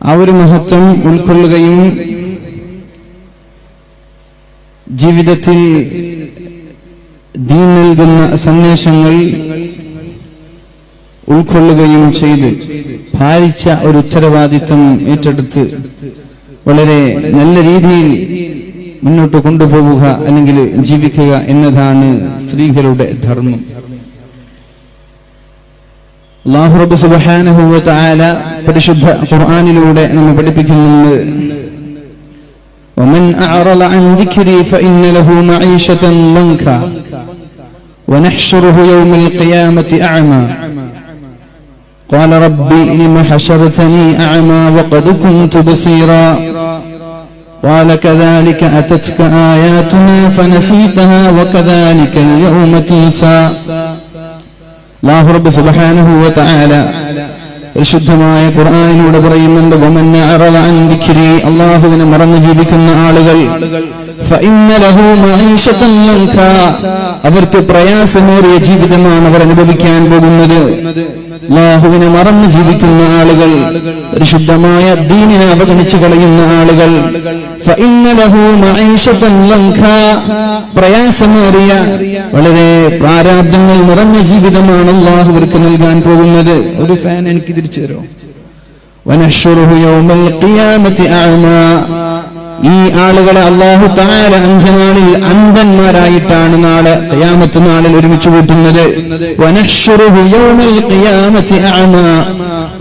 ആ ഒരു മഹത്വം ഉൾക്കൊള്ളുകയും ജീവിതത്തിൽ ദീൻ നൽകുന്ന സന്ദേശങ്ങൾ ഉൾക്കൊള്ളുകയും ചെയ്ത്. ഭാരിച്ച ഒരു ഉത്തരവാദിത്വം ഏറ്റെടുത്ത് വളരെ നല്ല രീതിയിൽ മുന്നോട്ട് കൊണ്ടുപോവുക അല്ലെങ്കിൽ ജീവിക്കുക എന്നതാണ് സ്ത്രീകളുടെ ധർമ്മം. അല്ലാഹു റബ്ബ് സുബ്ഹാനഹു വ തആല പരിശുദ്ധ ഖുർആനിലൂടെ നമ്മെ പഠിപ്പിക്കുന്നുണ്ട് ومن أعرض عن ذكري فإن له معيشة ضنكا ونحشره يوم القيامة أعمى قال ربي لم حشرتني أعمى وقد كنت بصيرا قال كذلك أتتك آياتنا فنسيتها وكذلك اليوم تنسى വ തആല പരിശുദ്ധമായ ഖുർആാനിലൂടെ പറയുന്നുണ്ട് അള്ളാഹുവിനെ മറന്നു ജീവിക്കുന്ന ആളുകൾ അവർക്ക് പ്രയാസമേറിയ ജീവിതമാണ് അവർ അനുഭവിക്കാൻ പോകുന്നത്. അല്ലാഹുവിനെ മറന്നു ജീവിക്കുന്ന ആളുകൾ പരിശുദ്ധമായ ദീനിനെ അവഗണിച്ചു കളയുന്ന ആളുകൾ പ്രയാസമേറിയ വളരെ പ്രാരാബ്ദങ്ങൾ നിറഞ്ഞ ജീവിതമാണ് അള്ളാഹു അവർക്ക് നൽകാൻ പോകുന്നത്. ഒരു ഫാൻ എനിക്ക് തിരിച്ചു തരോ യൗമൽ ഖിയാമത്തി അഅമാ. ഈ ആളുകളെ അള്ളാഹു താര അന്ധനാളിൽ അന്ധന്മാരായിട്ടാണ് നാളെ കയാമത്ത് നാളിൽ ഒരുമിച്ച് കൂട്ടുന്നത്.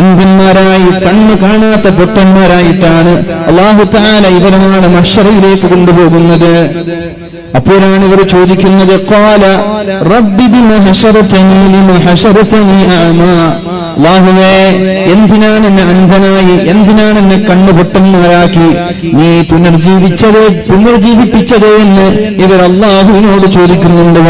അന്ധന്മാരായി കണ്ണ് കാണാത്ത പൊട്ടന്മാരായിട്ടാണ് അള്ളാഹു താല ഇവരെ നാളെ മഷറയിലേക്ക് കൊണ്ടുപോകുന്നത്. അപ്പോഴാണ് ഇവർ ചോദിക്കുന്നത് ഖാല റബ്ബി ബിമ ഹശറതനി ലിമ അല്ലാഹുവേ എന്തിനാണ് എന്നെ അന്ധനായി എന്തിനാണ് എന്നെ കണ്ണുപൊട്ടന്മാരാക്കി നീ പുനർജീവിച്ചത് പുനർജീവിപ്പിച്ചത് എന്ന് ഇവർ അള്ളാഹുവിനോട് ചോദിക്കുന്നുണ്ട്.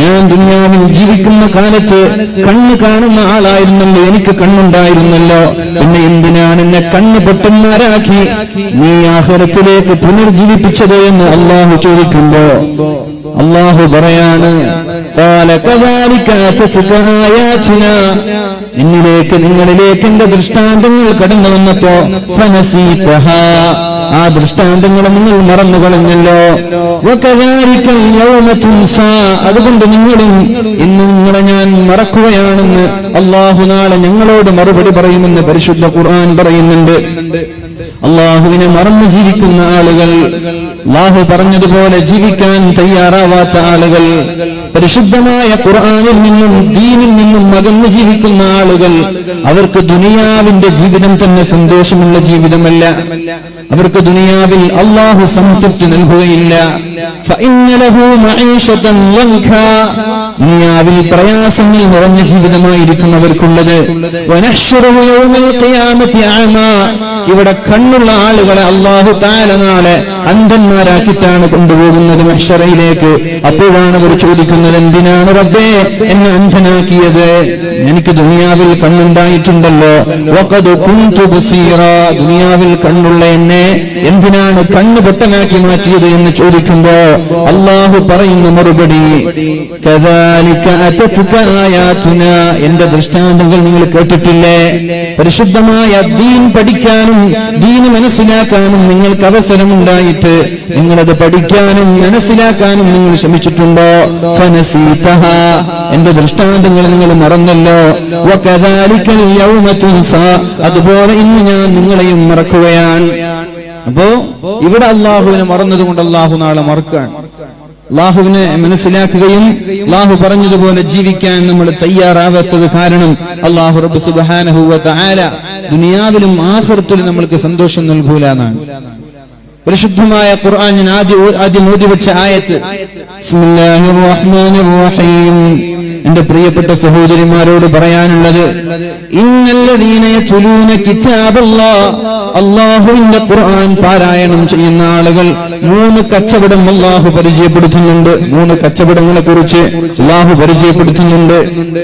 ഞാൻ ദുനിയാവിൽ ജീവിക്കുന്ന കാലത്ത് കണ്ണ് കാണുന്ന ആളായിരുന്നല്ലോ എനിക്ക് കണ്ണുണ്ടായിരുന്നല്ലോ. പിന്നെ എന്തിനാണ് എന്നെ കണ്ണ് പൊട്ടന്മാരാക്കി നീ ആഹ്റത്തിലേക്ക് പുനർജീവിപ്പിച്ചത് എന്ന് അള്ളാഹു ചോദിക്കുമ്പോ അള്ളാഹു പറയാണ് എന്നിലേക്ക് നിങ്ങളിലേക്ക് എന്റെ ദൃഷ്ടാന്തങ്ങൾ കടന്നു വന്നപ്പോ ആ ദൃഷ്ടാന്തങ്ങളെ നിങ്ങൾ മറന്നു കളഞ്ഞല്ലോ. അതുകൊണ്ട് നിങ്ങളും ഇന്ന് നിങ്ങളെ ഞാൻ മറക്കുകയാണെന്ന് അള്ളാഹു നാളെ ഞങ്ങളോട് മറുപടി പറയുമെന്ന് പരിശുദ്ധ ഖുർആൻ പറയുന്നുണ്ട്. അള്ളാഹുവിനെ മറന്നു ജീവിക്കുന്ന ആളുകൾ അള്ളാഹു പറഞ്ഞതുപോലെ ജീവിക്കാൻ തയ്യാറാവാത്ത ആളുകൾ പരിശുദ്ധമായ ഖുർആാനിൽ നിന്നും ദീനിൽ നിന്നും അകന്നു ജീവിക്കുന്ന ആളുകൾ അവർക്ക് ദുനിയാവിന്റെ ജീവിതം തന്നെ സന്തോഷമുള്ള ജീവിതമല്ല. അവർക്ക് ദുനിയാവിൽ അള്ളാഹു സംതൃപ്തി നൽകുകയില്ല. ദുനിയാവിൽ പ്രയാസങ്ങൾ നിറഞ്ഞ ജീവിതമായിരിക്കും അവർക്കുള്ളത്. ഇവിടെ കണ്ണുള്ള ആളുകളെ അള്ളാഹു താല നാളെ അന്ധന്മാരാക്കിട്ടാണ് കൊണ്ടുപോകുന്നത് മഷറയിലേക്ക് അപ്പോഴാണ് അവർ ചോദിക്കുന്നത് എന്തിനാണ് റബ്ബേ എന്നെ അന്ധനാക്കിയത്? എനിക്ക് ദുനിയാവിൽ കണ്ണുണ്ടായിട്ടുണ്ടല്ലോ. ദുനിയാവിൽ കണ്ണുള്ള എന്നെ എന്തിനാണ് കണ്ണ് പൊട്ടനാക്കി മാറ്റിയത് എന്ന് ചോദിക്കുമ്പോൾ ചോദിക്കുമ്പോ അള്ളാഹു പറയുന്ന മറുപടി എന്റെ ദൃഷ്ടാന്തങ്ങൾ നിങ്ങൾ കേട്ടിട്ടില്ലേ പരിശുദ്ധമായ ദീൻ പഠിക്കാനും ദീന് മനസ്സിലാക്കാനും നിങ്ങൾക്ക് അവസരമുണ്ടായിട്ട് നിങ്ങളത് പഠിക്കാനും മനസ്സിലാക്കാനും നിങ്ങൾ ശ്രമിച്ചിട്ടുണ്ടോ. എന്റെ ദൃഷ്ടാന്തങ്ങൾ നിങ്ങൾ മറന്നല്ലോ. അതുപോലെ ഇന്ന് ഞാൻ നിങ്ങളെയും മറക്കുകയാണ് അപ്പോ ഇവിടെ അള്ളാഹുവിനെ മറന്നതുകൊണ്ട് അള്ളാഹു നാളെ മറക്കാണ് അള്ളാഹുവിനെ മനസ്സിലാക്കുകയും അള്ളാഹു പറഞ്ഞതുപോലെ ജീവിക്കാൻ നമ്മൾ തയ്യാറാവാത്തത് കാരണം അള്ളാഹു റബ്ബ് സുബ്ഹാനഹു വ തആല ദുനിയാവിലും ആഖിറത്തിലും നമ്മൾക്ക് സന്തോഷം നൽകൂല എന്നാണ്. പരിശുദ്ധമായ ഖുർആൻ ഞാൻ ആദ്യം ആദ്യം ഓതി വെച്ച ആയത്ത് ബിസ്മില്ലാഹിർ റഹ്മാനിർ റഹീം എന്റെ പ്രിയപ്പെട്ട സഹോദരിമാരോട് പറയാനുള്ളത് അള്ളാഹുവിന്റെ ഖുർആൻ പാരായണം ചെയ്യുന്ന ആളുകൾ മൂന്ന് കച്ചവടം അള്ളാഹു പരിചയപ്പെടുത്തുന്നുണ്ട്. മൂന്ന് കച്ചവടങ്ങളെ കുറിച്ച് അള്ളാഹു പരിചയപ്പെടുത്തുന്നുണ്ട്.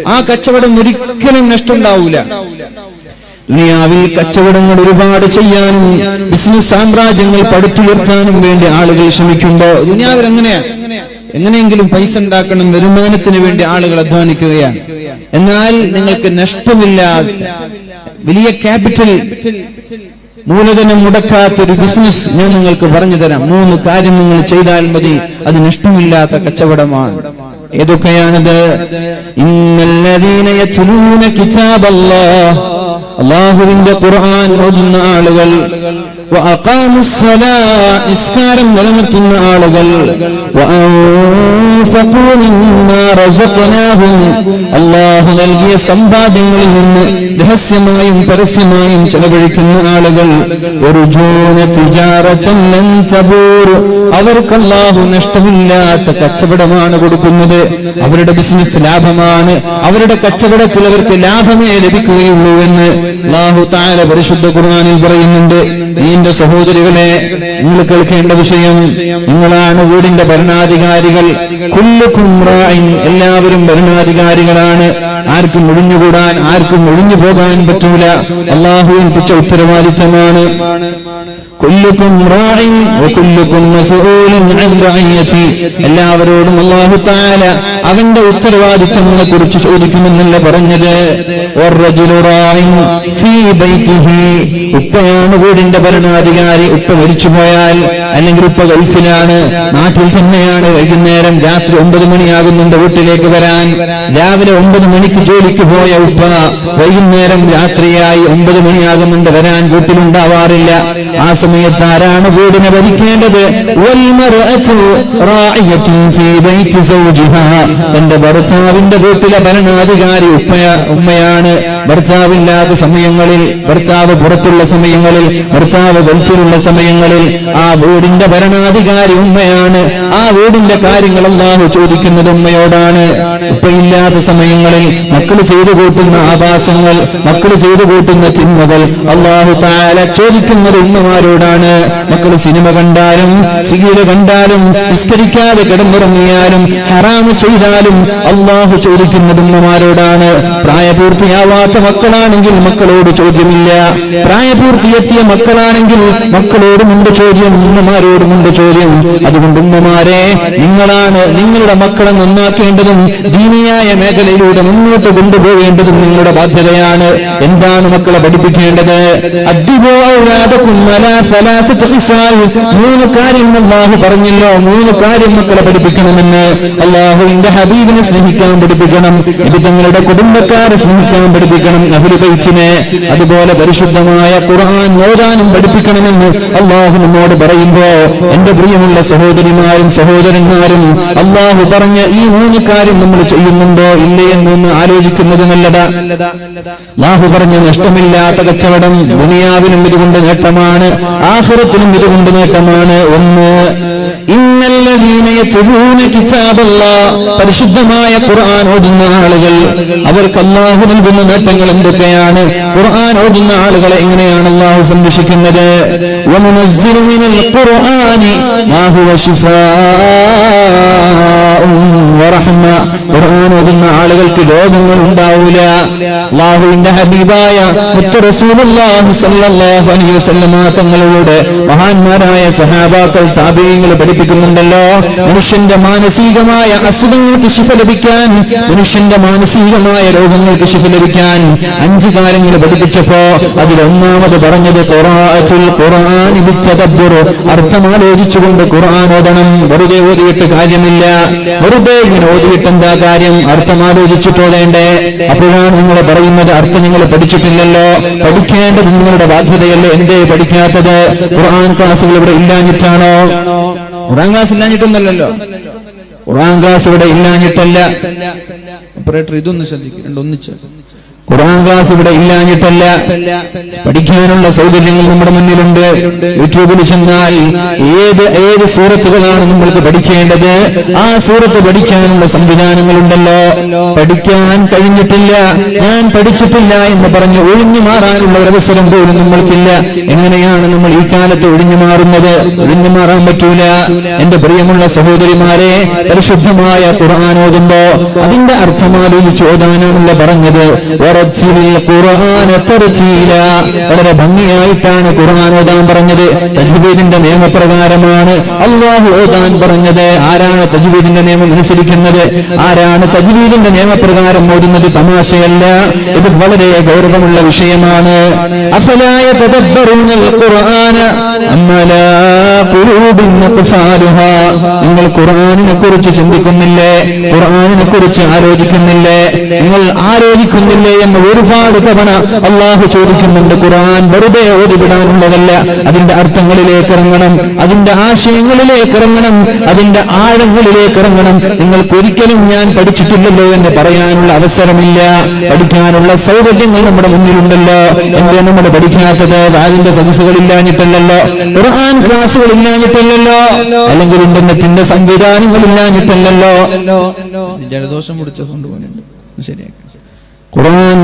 ആ കച്ചവടം ഒരിക്കലും നഷ്ടമുണ്ടാവൂല. ദുനിയാവിൽ കച്ചവടങ്ങൾ ഒരുപാട് ചെയ്യാനും ബിസിനസ് സാമ്രാജ്യങ്ങൾ പടുത്തുയർത്താനും വേണ്ടി ആളുകൾ ശ്രമിക്കുമ്പോ ദുനിയാവിൽ എങ്ങനെയാണ് എങ്ങനെയെങ്കിലും പൈസ ഉണ്ടാക്കണം വരുമാനത്തിന് വേണ്ടി ആളുകൾ അധ്വാനിക്കുകയാണ്. എന്നാൽ നിങ്ങൾക്ക് നഷ്ടമില്ലാത്ത വലിയ ക്യാപിറ്റൽ മൂലധനം മുടക്കാത്ത ഒരു ബിസിനസ് ഞാൻ നിങ്ങൾക്ക് പറഞ്ഞു തരാം. മൂന്ന് കാര്യം നിങ്ങൾ ചെയ്താൽ മതി. അത് നഷ്ടമില്ലാത്ത കച്ചവടമാണ്. ഏതൊക്കെയാണത്? ഇന്നല്ലതീന കിതാബല്ലാഹ്. അള്ളാഹുവിന്റെ ഖുർആൻ ഓതുന്ന ആളുകൾ നിലനിർത്തുന്ന ആളുകൾ. അള്ളാഹു നൽകിയ സമ്പാദ്യങ്ങളിൽ നിന്ന് രഹസ്യമായും പരസ്യമായും ചെലവഴിക്കുന്ന ആളുകൾ ഒരു അവർക്ക് അള്ളാഹു നഷ്ടമില്ലാത്ത കച്ചവടമാണ് കൊടുക്കുന്നത്. അവരുടെ ബിസിനസ് ലാഭമാണ്. അവരുടെ കച്ചവടത്തിൽ അവർക്ക് ലാഭമേ ലഭിക്കുകയുള്ളൂ എന്ന് അള്ളാഹു താല പരിശുദ്ധ ഖുർആനിൽ പറയുന്നുണ്ട്. നീന്റെ സഹോദരികളെ നിങ്ങൾ കേൾക്കേണ്ട വിഷയം നിങ്ങളാണ് വീടിന്റെ ഭരണാധികാരികൾ. എല്ലാവരും ഭരണാധികാരികളാണ്. ആർക്കും ഒഴിഞ്ഞുകൂടാൻ ആർക്കും ഒഴിഞ്ഞു പോകാൻ പറ്റൂല. അള്ളാഹുവിൻ പിച്ച ഉത്തരവാദിത്തമാണ്. റായിൻ എല്ലാവരോടും അള്ളാഹു താല അവന്റെ ഉത്തരവാദിത്തങ്ങളെ കുറിച്ച് ചോദിക്കുമെന്നല്ല പറഞ്ഞത്. ഉപ്പയാണ് വീടിന്റെ ഭരണാധികാരി. ഉപ്പ മരിച്ചു പോയാൽ അല്ലെങ്കിൽ ഉപ്പ ഗൾഫിലാണ് നാട്ടിൽ തന്നെയാണ് വൈകുന്നേരം രാത്രി ഒമ്പത് മണിയാകുന്നുണ്ട് വീട്ടിലേക്ക് വരാൻ. രാവിലെ ഒമ്പത് മണിക്ക് ജോലിക്ക് പോയ ഉപ്പ വൈകുന്നേരം രാത്രിയായി ഒമ്പത് മണിയാകുന്നുണ്ട് വരാൻ വീട്ടിലുണ്ടാവാറില്ല. ആ സമയത്ത് ആരാണ് വീടിനെ ഭരിക്കേണ്ടത്? തന്റെ ഭർത്താവിന്റെ വീട്ടിലെ ഭരണാധികാരി ഉപ്പയ ഉമ്മയാണ്. ഭർത്താവില്ലാത്ത സമയങ്ങളിൽ ഭർത്താവ് പുറത്തുള്ള സമയങ്ങളിൽ ഭർത്താവ് ഗൾഫിലുള്ള സമയങ്ങളിൽ ആ വീടിന്റെ ഭരണാധികാരി ഉമ്മയാണ്. ആ വീടിന്റെ കാര്യങ്ങൾ ചോദിക്കുന്നത് ഉമ്മയോടാണ്. ഉപ്പയില്ലാത്ത സമയങ്ങളിൽ മക്കൾ ചെയ്തു കൂട്ടുന്ന ആഭാസങ്ങൾ മക്കൾ ചെയ്തു കൂട്ടുന്ന ചിന്മകൾ അള്ളാഹു താല ചോദിക്കുന്നത് ഉമ്മമാരോടാണ് മക്കൾ സിനിമ കണ്ടാലും സിഗീര കണ്ടാലും വിസ്തരിക്കാതെ കിടന്നുറങ്ങിയാലും ഹറാമ് ചെയ്താലും അള്ളാഹു ചോദിക്കുന്നത് ഉമ്മമാരോടാണ്. പ്രായപൂർത്തിയാവാത്ത മക്കളാണെങ്കിൽ മക്കളോട് ചോദ്യമില്ല. പ്രായപൂർത്തിയെത്തിയ മക്കളാണെങ്കിൽ മക്കളോടുമുണ്ട് ചോദ്യം ഉമ്മമാരോടുമുണ്ട് ചോദ്യം. അതുകൊണ്ട് ഉമ്മമാരെ നിങ്ങളാണ് നിങ്ങളുടെ മക്കളെ നന്നാക്കേണ്ടതും ദീനിയായ മേഖലയിലൂടെ മുന്നോട്ട് കൊണ്ടുപോകേണ്ടതും നിങ്ങളുടെ ബാധ്യതയാണ്. എന്താണ് മക്കളെ പഠിപ്പിക്കേണ്ടത്? അദ്ദിബോഴാതക്കും മൂന്ന് കാര്യം അള്ളാഹു പറഞ്ഞല്ലോ. മൂന്ന് കാര്യം മക്കളെ പഠിപ്പിക്കണമെന്ന്. അള്ളാഹുവിന്റെ ഹബീബിനെ സ്നേഹിക്കാൻ പഠിപ്പിക്കണം. ഇത് തങ്ങളുടെ കുടുംബക്കാരെ സ്നേഹിക്കാൻ പഠിപ്പിക്കണം. അഹുലു കഴിച്ചിനെ അതുപോലെ പരിശുദ്ധമായ ഖുർആൻ ഓതാനും പഠിപ്പിക്കണമെന്ന് അള്ളാഹു നമ്മോട് പറയുമ്പോ എന്റെ പ്രിയമുള്ള സഹോദരിമാരും സഹോദരന്മാരും അള്ളാഹു പറഞ്ഞ ഈ മൂന്ന് കാര്യം നമ്മൾ ചെയ്യുന്നുണ്ടോ? ഇല്ലേ എന്നൊന്ന് ആലോചിക്കുന്നത് നല്ലതാ. അള്ളാഹു പറഞ്ഞ നഷ്ടമില്ലാത്ത കച്ചവടം ദുനിയാവിനും ഇതുകൊണ്ട് നേട്ടമാണ്. ആഹുറത്തിനും ഇതുകൊണ്ട് നേട്ടമാണ്. ഒന്ന് പരിശുദ്ധമായ ഖുർആൻ ഓതുന്ന ആളുകൾ. അവർക്ക് അല്ലാഹു നൽകുന്ന നേട്ടങ്ങൾ എന്തൊക്കെയാണ്? ഖുർആൻ ഓതുന്ന ആളുകളെ എങ്ങനെയാണ് അല്ലാഹു സംരക്ഷിക്കുന്നത്? ഖുർആൻ ഓതുന്ന ആളുകൾക്ക് രോഗങ്ങൾ ഉണ്ടാവൂല. അല്ലാഹുവിന്റെ ഹബീബായ തങ്ങളോട് മഹാന്മാരായ സഹാബാക്കൾ താപേയങ്ങൾ പഠിപ്പിക്കുന്നുണ്ടല്ലോ. മനുഷ്യന്റെ മാനസികമായ അസുഖങ്ങൾക്ക് ശിഫ ലഭിക്കാൻ മനുഷ്യന്റെ മാനസികമായ രോഗങ്ങൾക്ക് ശിഫ ലഭിക്കാൻ അഞ്ച് കാര്യങ്ങൾ പഠിപ്പിച്ചപ്പോ അതിലൊന്നാമത് പറഞ്ഞത് ഖുർആൻ അർത്ഥമാലോചിച്ചുകൊണ്ട് ഖുർആൻ ഓതണം. വെറുതെ ഓതിയിട്ട് കാര്യമില്ല. വെറുതെ ഇങ്ങനെ ഓതിയിട്ട് എന്താ കാര്യം? അർത്ഥമാലോചിച്ചിട്ട് ഓതേണ്ടേ അപ്പോഴാണ് നിങ്ങൾ പറയുന്നത് അർത്ഥം നിങ്ങൾ പഠിച്ചിട്ടില്ലല്ലോ പഠിക്കേണ്ടത് നിങ്ങളുടെ ബാധ്യതയല്ലേ എന്തേ പഠിക്കാത്തത്? ഖുർആൻ ക്ലാസ്സുകൾ ഇവിടെ ഇല്ലാഞ്ഞിട്ടാണോ? ഖുർആൻ ക്ലാസ് ഇല്ലാഞ്ഞിട്ടൊന്നല്ലല്ലോ ഖുർആൻ ക്ലാസ് ഇവിടെ ഇല്ലാഞ്ഞിട്ടല്ല. ഓപ്പറേറ്റർ ഇതൊന്ന് ശ്രദ്ധിക്കും. രണ്ടൊന്നിച്ച്. ഖുർആൻ ക്ലാസ് ഇവിടെ ഇല്ലാഞ്ഞിട്ടല്ല. പഠിക്കാനുള്ള സൗകര്യങ്ങൾ നമ്മുടെ മുന്നിലുണ്ട്. യൂട്യൂബിൽ ചെന്നാൽ ഏത് ഏത് സൂറത്തുകളാണ് നമ്മൾക്ക് പഠിക്കേണ്ടത്? ആ സൂറത്ത് പഠിക്കാനുള്ള സംവിധാനങ്ങളുണ്ടല്ലോ. പഠിക്കാൻ കഴിഞ്ഞിട്ടില്ല. ഞാൻ പഠിച്ചിട്ടില്ല എന്ന് പറഞ്ഞ് ഒഴിഞ്ഞു മാറാനുള്ള ഒരവസരം പോലും നമ്മൾക്കില്ല. എങ്ങനെയാണ് നമ്മൾ ഈ കാലത്ത് ഒഴിഞ്ഞു മാറുന്നത്? ഒഴിഞ്ഞു മാറാൻ പറ്റൂല. എന്റെ പ്രിയമുള്ള സഹോദരിമാരെ പരിശുദ്ധമായ ഖുർആൻ ഓതുമ്പോ അതിന്റെ അർത്ഥമാലോചിച്ച് ഓതാനാണല്ലോ പറഞ്ഞത്. വളരെ ഭംഗിയായിട്ടാണ് ഖുർആൻ ഓതാൻ പറഞ്ഞത്. തജ്വീദിന്റെ നിയമപ്രകാരമാണ് അള്ളാഹു ഓതാൻ പറഞ്ഞത്. ആരാണ് തജ്വീദിന്റെ നിയമം അനുസരിക്കുന്നത്? ആരാണ് തജ്വീദിന്റെ നിയമപ്രകാരം ഓതുന്നത്? തമാശയല്ല. ഇത് വളരെ ഗൗരവമുള്ള വിഷയമാണ്. അഫലായ തദബ്ബറൂനൽ നിങ്ങൾ ഖുറാനിനെ കുറിച്ച് ചിന്തിക്കുന്നില്ലേ? ഖുറാനിനെ കുറിച്ച് ആലോചിക്കുന്നില്ലേ? നിങ്ങൾ ആലോചിക്കുന്നില്ലേ എന്ന് ഒരുപാട് തവണ അള്ളാഹു ചോദിക്കുന്നുണ്ട് ഖുർആൻ വെറുതെ ഓതിവിടാനുള്ളതല്ല. അതിന്റെ അർത്ഥങ്ങളിലേക്ക് ഇറങ്ങണം അതിന്റെ ആശയങ്ങളിലേക്ക് ഇറങ്ങണം അതിന്റെ ആഴങ്ങളിലേക്ക് ഇറങ്ങണം. നിങ്ങൾക്ക് ഒരിക്കലും ഞാൻ പഠിച്ചിട്ടില്ലല്ലോ എന്ന് പറയാനുള്ള അവസരമില്ല. പഠിക്കാനുള്ള സൗകര്യങ്ങൾ നമ്മുടെ മുന്നിലുണ്ടല്ലോ. എന്താ നമ്മൾ പഠിക്കാത്തത്? വാലിന്റെ സദസ്സുകൾ ഇല്ലാഞ്ഞിട്ടല്ലല്ലോ. ഖുർആൻ ക്ലാസ്സുകൾ ഇല്ലാഞ്ഞിട്ടല്ലോ അല്ലെങ്കിൽ ഇന്റർനെറ്റിന്റെ സംവിധാനങ്ങൾ ഇല്ലാഞ്ഞിട്ടല്ലോ ജലദോഷം പിടിച്ചതുകൊണ്ട് കൊണ്ടുപോകുന്നുണ്ട് ശരിയാക്കി. ഖുർആൻ